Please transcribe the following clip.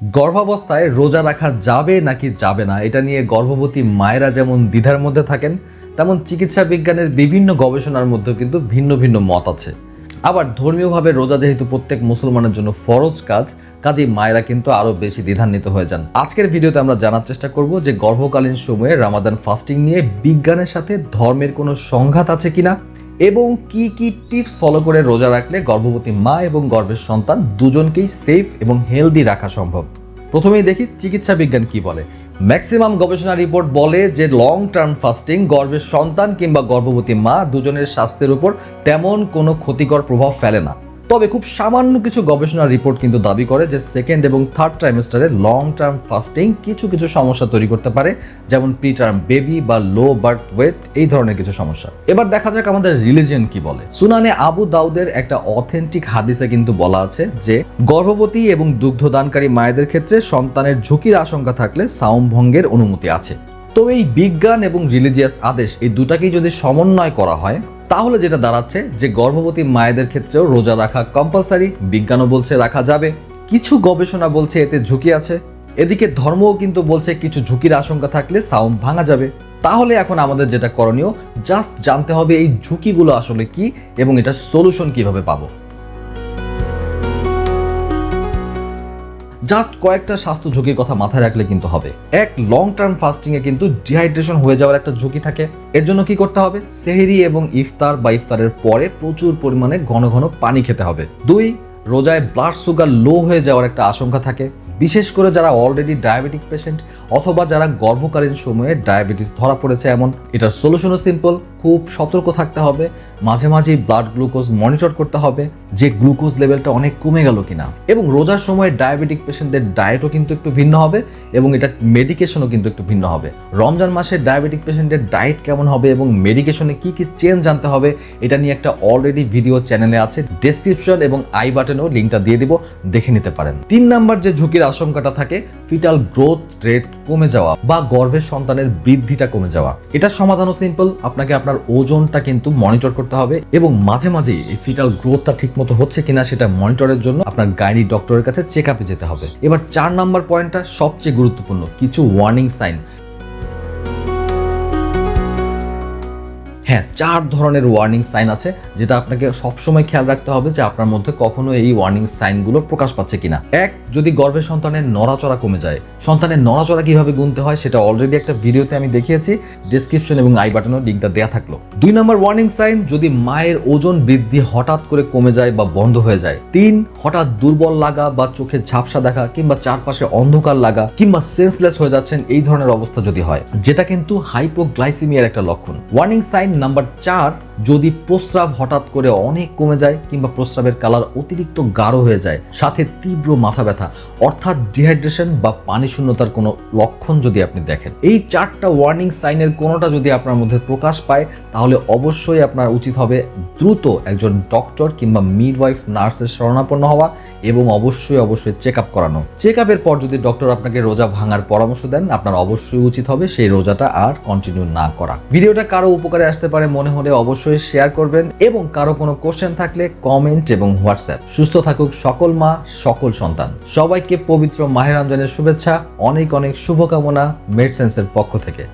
গর্ভাবস্থায় রোজা রাখা যাবে নাকি যাবে না? এটা নিয়ে গর্ভবতী মায়েরা যেমন দ্বিধার মধ্যে থাকেন, তেমন চিকিৎসা বিজ্ঞানের বিভিন্ন গবেষণার মধ্যেও কিন্তু ভিন্ন ভিন্ন মত আছে। আবার ধর্মীয়ভাবে রোজা যেহেতু প্রত্যেক মুসলমানের জন্য ফরজ কাজ, কাজেই মায়েরা কিন্তু আরও বেশি দ্বিধান্বিত হয়ে যান। আজকের ভিডিওতে আমরা জানার চেষ্টা করব যে গর্ভকালীন সময়ে রামাদান ফাস্টিং নিয়ে বিজ্ঞানের সাথে ধর্মের কোনো সংঘাত আছে কিনা এবং কি কি টিপস ফলো করে রোজা রাখলে গর্ভবতী মা এবং গর্ভের সন্তান দুজনকেই সেফ এবং হেলদি রাখা সম্ভব? প্রথমেই দেখি চিকিৎসা বিজ্ঞান কি বলে। ম্যাক্সিমাম গবেষণা রিপোর্ট বলে যে লং টার্ম ফাস্টিং গর্ভের সন্তান কিংবা গর্ভবতী মা দুজনের স্বাস্থ্যের উপর তেমন কোনো ক্ষতিকর প্রভাব ফেলে না। তবে খুব সামান্য কিছু গবেষণা রিপোর্ট কিন্তু দাবি করে যে সেকেন্ড এবং থার্ড ট্রাইমেস্টারে লং টার্ম ফাস্টিং কিছু কিছু সমস্যা তৈরি করতে পারে, যেমন প্রি টার্ম বেবি বা লো বার্থ ওয়েট এই ধরনের কিছু সমস্যা। এবার দেখা যাক আমাদের রিলিজিয়ন কি বলে। সুনানে আবু দাউদের একটা অথেন্টিক হাদিসে কিন্তু বলা আছে যে, গর্ভবতী এবং দুগ্ধদানকারী মায়েদের ক্ষেত্রে সন্তানের ঝুঁকির আশঙ্কা থাকলে সাউম ভঙ্গের অনুমতি আছে। তো এই বিজ্ঞান এবং রিলিজিয়াস আদেশ, এই দুটাকেই যদি সমন্বয় করা হয় তাহলে যেটা দাঁড়াচ্ছে যে গর্ভবতী মায়েদের ক্ষেত্রেও রোজা রাখা কম্পালসারি বিজ্ঞানও বলছে রাখা যাবে। কিছু গবেষণা বলছে এতে ঝুঁকি আছে। এদিকে ধর্মও কিন্তু বলছে কিছু ঝুঁকির আশঙ্কা থাকলে সাউন্ড ভাঙা যাবে। তাহলে এখন আমাদের যেটা করণীয় জাস্ট জানতে হবে এই ঝুঁকিগুলো আসলে কি এবং এটার সলিউশন কীভাবে পাবো। জাস্ট কয়েকটা স্বাস্থ্য ঝুঁকির কথা মাথায় রাখলে কিন্তু হবে। এক লং টার্ম ফাস্টিংয়ে কিন্তু ডিহাইড্রেশন হয়ে যাওয়ার একটা ঝুঁকি থাকে। এর জন্য কি করতে হবে? সেহেরি এবং ইফতার বা ইফতারের পরে প্রচুর পরিমাণে ঘন ঘন পানি খেতে হবে। দুই, রোজায় ব্লাড সুগার লো হয়ে যাওয়ার একটা আশঙ্কা থাকে। বিশেষ করে যারা অলরেডি ডায়াবেটিক পেশেন্ট অথবা যারা গর্ভকালীন সময়ে ডায়াবেটিস ধরা পড়েছে, এমন এটার সলিউশনও সিম্পল খুব সতর্ক থাকতে হবে। মাঝে মাঝে ব্লাড গ্লুকোজ মনিটর করতে হবে যে গ্লুকোজ লেভেলটা অনেক কমে গেল কিনা। এবং রোজার সময় ডায়াবেটিক পেশেন্টদের ডায়েটও কিন্তু একটু ভিন্ন হবে এবং এটা মেডিকেশনও কিন্তু একটু ভিন্ন হবে। রমজান মাসে ডায়াবেটিক পেশেন্টের ডায়েট কেমন হবে এবং মেডিকেশনে কি কি চেঞ্জ জানতে হবে, এটা নিয়ে একটা অলরেডি ভিডিও চ্যানেলে আছে। ডেসক্রিপশন এবং আই বাটনেও লিঙ্কটা দিয়ে দিব, দেখে নিতে পারেন। তিন নাম্বার যে ঝুঁকির আশঙ্কাটা থাকে ফিটাল গ্রোথ রেট কমে যাওয়া বা গর্ভের সন্তানের বৃদ্ধিটা কমে যাওয়া। এটা সমাধানও সিম্পল আপনাকে আপনার ওজনটা কিন্তু মনিটর করতে হবে এবং মাঝে মাঝে এই ফিটাল গ্রোথটা ঠিকমতো হচ্ছে কিনা সেটা মনিটরের জন্য আপনার গাইনি ডক্টরের কাছে চেক আপে যেতে হবে। এবার চার নাম্বার পয়েন্টটা সবচেয়ে গুরুত্বপূর্ণ, কিছু ওয়ার্নিং সাইন হ্যাঁ চার ধরনের ওয়ার্নিং সাইন আছে যেটা আপনাকে সবসময় খেয়াল রাখতে হবে যে আপনার মধ্যে কখনো এই ওয়ার্নিং সাইনগুলো প্রকাশ পাচ্ছে কিনা। এক, যদি গর্ভের সন্তানের নড়াচড়া কমে যায়, সন্তানের নড়াচড়া কীভাবে গুনতে হয় সেটা অলরেডি একটা ভিডিওতে আমি দেখিয়েছি ডিসক্রিপশন এবং আই বাটনেও লিঙ্কটা দেওয়া থাকল। দুই নম্বর ওয়ার্নিং সাইন যদি মায়ের ওজন বৃদ্ধি হঠাৎ করে কমে যায় বা বন্ধ হয়ে যায়। তিন, হঠাৎ দুর্বল লাগা বা চোখে ঝাপসা দেখা কিংবা চারপাশে অন্ধকার লাগা কিংবা সেন্সলেস হয়ে যাচ্ছেন এই ধরনের অবস্থা যদি হয়, যেটা কিন্তু হাইপোগ্লাইসিমিয়ার একটা লক্ষণ। ওয়ার্নিং সাইন নাম্বার চার যদি প্রস্রাব হঠাৎ করে অনেক কমে যায় কিংবা প্রস্রাবের কালার অতিরিক্ত গাঢ় হয়ে যায়, সাথে তীব্র মাথা ব্যথা, অর্থাৎ ডিহাইড্রেশন বা পানি শূন্যতার কোনো লক্ষণ যদি আপনি দেখেন, এই চারটা ওয়ার্নিং সাইনের কোনোটা যদি আপনার মধ্যে প্রকাশ পায়, তাহলে অবশ্যই আপনার উচিত হবে দ্রুত একজন ডক্টর কিংবা মিডওয়াইফ নার্সের শরণাপন্ন হওয়া এবং অবশ্যই অবশ্যই চেক আপ করানো। চেক আপের পর যদি ডক্টর আপনাকে রোজা ভাঙার পরামর্শ দেন, আপনার অবশ্যই উচিত হবে সেই রোজাটা আর কন্টিনিউ না করা। ভিডিওটা কারও উপকারে আসতে পারে মনে হলে অবশ্যই শেয়ার করবেন এবং কারও কোনো কোশ্চেন থাকলে কমেন্ট এবং হোয়াটসঅ্যাপ সুস্থ থাকুক সকল মা, সকল সন্তান। সবাইকে পবিত্র মাহের রমজানের শুভেচ্ছা, অনেক অনেক শুভকামনা মেডসেন্সের পক্ষ থেকে।